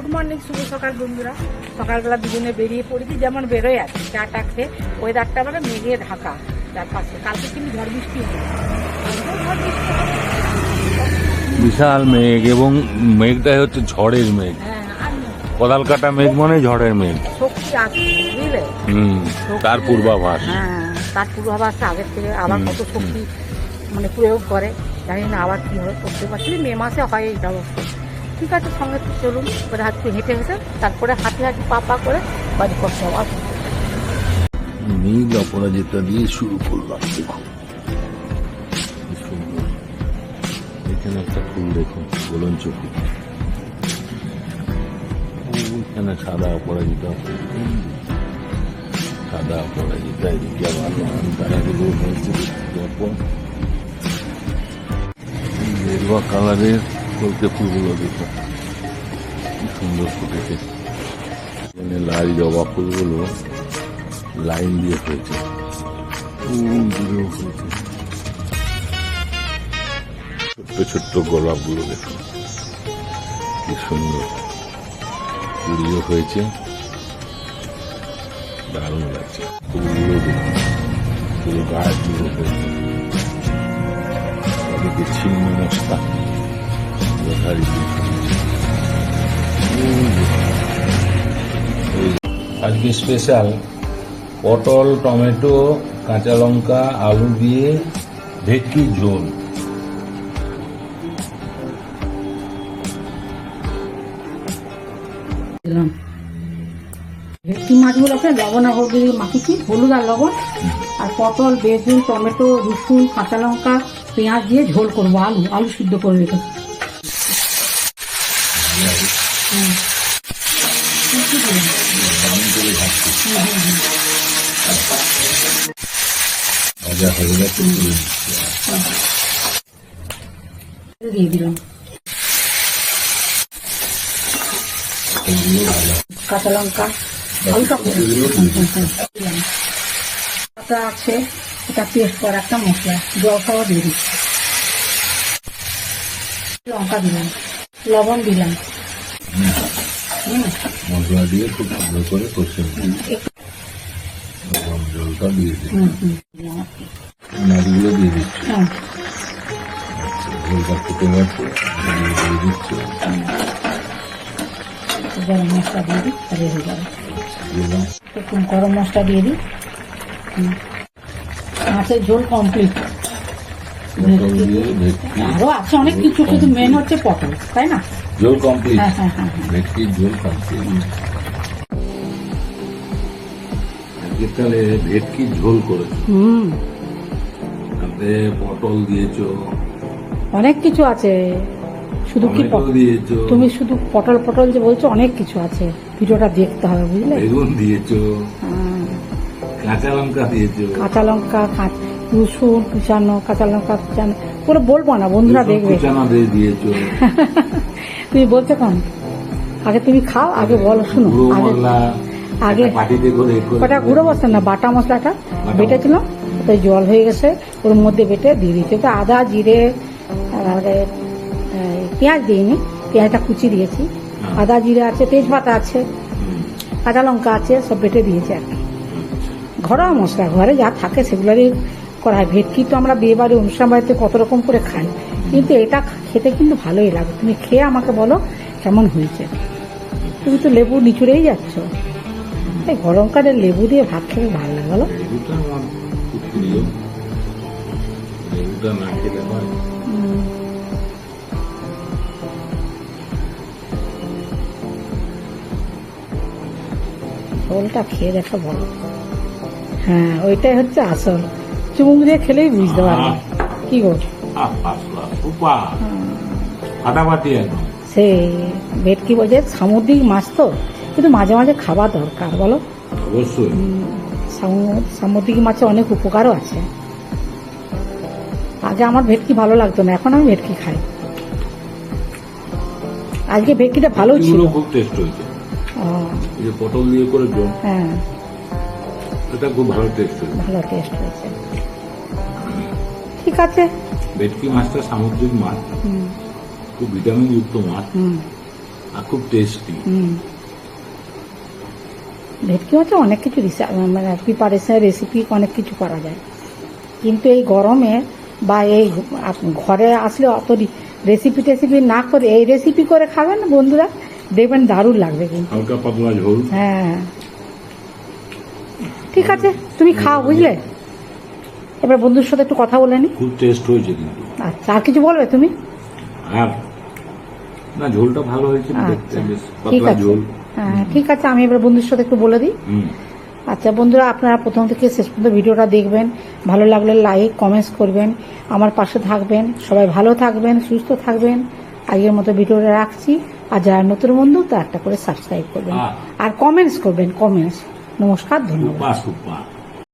Good morning শুভ সকাল বন্ধুরা। সকালবেলা দুজনে বেরিয়ে পড়েছি যেমন বেরোয় আছে চাটা খেয়ে ওয়েদারটা মানে মেঘে ঢাকা। চারপাশে কালকে কিন্তু ঝড় বৃষ্টি। বিশাল মেঘ এবং মেঘটাই হচ্ছে ঝড়ের মেঘ। হ্যাঁ কোদাল কাটা মেঘ মানে ঝড়ের মেঘ। শক্তি আছে বুঝলে? তার পূর্বাভাস। হ্যাঁ তার পূর্বাভাসটা আগের থেকে। আবার কত শক্তি মানে প্রয়োগ করে। জানি না আবার কি হবে করতে পারছি। মে মাসে হয় এই ব্যবস্থা ঠিক আছে, সঙ্গে তো চলুন। এবারে হাতে হেঁটে হেঁটে, তারপরে হাঁটি হাঁটি পা পা করে বাড়ি করতে হবে নীল অপরাজিতা দিয়ে শুরু করলাম দেখুন। এখানে একটা ফুল দেখুন গোলন চোখে। ওইখানে সাদা অপরাজিতা। সাদা অপরাজিতা এদিকে আবার তারাগুলো হয়েছে পর গেরুয়া কালারের কলকে ফুলগুলো দেখুন কি সুন্দর ফুটেছে। এখানে লাল জবা ফুলগুলো লাইন দিয়ে হয়েছে। ছোট্ট ছোট্ট গোলাপগুলো দেখুন। কি সুন্দর। কুড়িও হয়েছে। দারুণ লাগছে। ফুলগুলো দেখুন। পুরো গাছগুলো হয়েছে। ছিন্ন মশলা যথারীতি আজকে স্পেশাল পটল টমেটো কাঁচা লঙ্কা আলু দিয়ে ভেটকির ঝোল। দিলাম। ভেটকি মাছগুলোকে লবণ আর হলুদ দিয়ে মাখিয়েছি হলুদ আর লবণ আর পটল বেগুন টমেটো রসুন কাঁচা লঙ্কা পেঁয়াজ দিয়ে ঝোল করব আলু আলু সিদ্ধ করে রেখেছি? ভাজা হয়ে গেছে দিয়ে দিলাম। কাঁচা লঙ্কা হালকা আছে, এটা পেস্ট করা একটা মশলা, জল খাওয়া দিয়ে দিচ্ছি। লঙ্কা দিলাম, লবণ দিলাম। মশলা দিয়ে খুব সুন্দর করে কষে গরম জলটা দিয়ে দিই। নাড়িগুলো দিয়ে দিচ্ছি আচ্ছা, ঝোলটা ফুটে গেছে দিয়ে দিচ্ছি গরম মশলা দিয়ে দিই যাবে একটু গরম মশলা দিয়ে দিই। মাছের ঝোল কমপ্লিট পটল দিয়ে আরও আছে অনেক কিছু কিন্তু মেন হচ্ছে পটল তাই না ঝোল কমপ্লিট ভেটকির ঝোল কমপ্লিট আজকে তাহলে ভেটকির ঝোল করেছ? তাতে পটল দিয়েছ। অনেক কিছু আছে। শুধু কি তুমি শুধু পটল পটল যে বলছো অনেক কিছু আছে। ভিডিওটা দেখতে হবে বুঝলে? বেগুন দিয়েছ। হ্যাঁ, কাঁচা লঙ্কা দিয়েছ। কাঁচা লঙ্কা কাঁচ- রসুন কুচানো কাঁচা লঙ্কা কুচানো পুরো বলব না বন্ধুরা দেখবে। দিয়েছ। তুমি বলছো কেন? আগে তুমি খাও আগে বলো শুনো আগে মশলা কটা গুঁড়ো বসে না বাটা মশলাটা বেটেছিলাম ওতে জল হয়ে গেছে ওর মধ্যে বেটে দিয়ে দিচ্ছি ওতে আদা জিরে তারপরে পেঁয়াজ দিইনি পেঁয়াজটা কুচি দিয়েছি। আদা জিরে আছে তেজপাতা আছে কাঁচা লঙ্কা আছে সব বেটে দিয়েছি আর কি। ঘরোয়া মশলা ঘরে যা থাকে সেগুলোরই করা হয় ভেটকি তো আমরা বিয়ে বাড়ি অনুষ্ঠান বাড়িতে কত রকম করে খাই। কিন্তু এটা খেতে কিন্তু ভালোই লাগে। তুমি খেয়ে আমাকে বলো কেমন হয়েছে। তুমি তো লেবু নিচুড়েই যাচ্ছ। এই গরমকালে লেবু দিয়ে ভাত খেতে ভালো লাগে বলো। ঝোলটা খেয়ে দেখো বলো। হ্যাঁ ওইটাই হচ্ছে আসল। চুমুক দিয়ে খেলেই বুঝতে পারবে। কি গো? ফাটাফাটি একদম সে ভেটকি বলছে সামুদ্রিক মাছ তো কিন্তু মাঝে মাঝে খাওয়া দরকার বলো। অবশ্যই। সামুদ্রিক মাছে অনেক উপকারও আছে। আগে আমার ভেটকি ভালো লাগতো না এখন আমি ভেটকি খাই। আজকে ভেটকিটা ভালো ছিল। খুব টেস্ট হয়েছে। পটল দিয়ে করেছ হ্যাঁ। এটা খুব ভালো টেস্ট হয়েছে। ভালো টেস্ট হয়েছে। ঠিক আছে। ভেটকি মাছটা সামুদ্রিক মাছ। হুম। খুব ভিটামিন যুক্ত মাছ। হুম। আর খুব টেস্টি হুম। ভেটকি মাছে অনেক কিছু মানে প্রিপারেশন রেসিপি অনেক কিছু করা যায়। কিন্তু এই গরমে বা এই ঘরে আসলে অত রেসিপি টেসিপি না করে এই রেসিপি করে খাবেন বন্ধুরা? দেখবেন দারুণ লাগবে কিন্তু। হালকা পাতলা ঝোল। হ্যাঁ। ঠিক আছে তুমি খাও বুঝলে? এবার বন্ধুর সাথে একটু কথা বলে নি। খুব টেস্ট হয়েছে কিন্তু। আচ্ছা আর কিছু বলবে তুমি? আর না ঝোলটা ভালো হয়েছে আচ্ছা ঠিক আছে। ঝোল। হ্যাঁ ঠিক আছে আমি এবার বন্ধুর সাথে একটু বলে দিই। আচ্ছা বন্ধুরা আপনারা প্রথম থেকে শেষ পর্যন্ত ভিডিওটা দেখবেন। ভালো লাগলে লাইক কমেন্টস করবেন। আমার পাশে থাকবেন। সবাই ভালো থাকবেন সুস্থ থাকবেন। আগের মতো ভিডিওটা রাখছি। আর যারা নতুন বন্ধু তো একটা করে সাবস্ক্রাইব করবেন। আর কমেন্টস করবেন comments Não os o Páscoa.